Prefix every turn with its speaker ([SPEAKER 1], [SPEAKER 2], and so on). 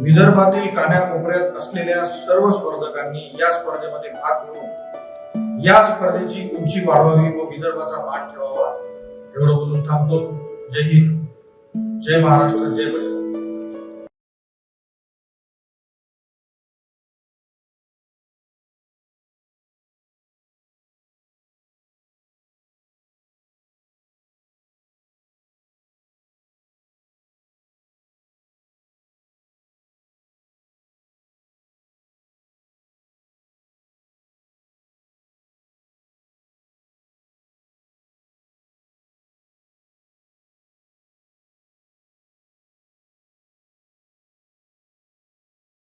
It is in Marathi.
[SPEAKER 1] विदर्भातील कान्याकोपऱ्यात असलेल्या सर्व स्पर्धकांनी या स्पर्धेमध्ये भाग घेऊन या स्पर्धेची उंची वाढवावी व विदर्भाचा मान ठेवावा. एवढं बोलून थांबतो. जय हिंद. जय महाराष्ट्र. जय बळी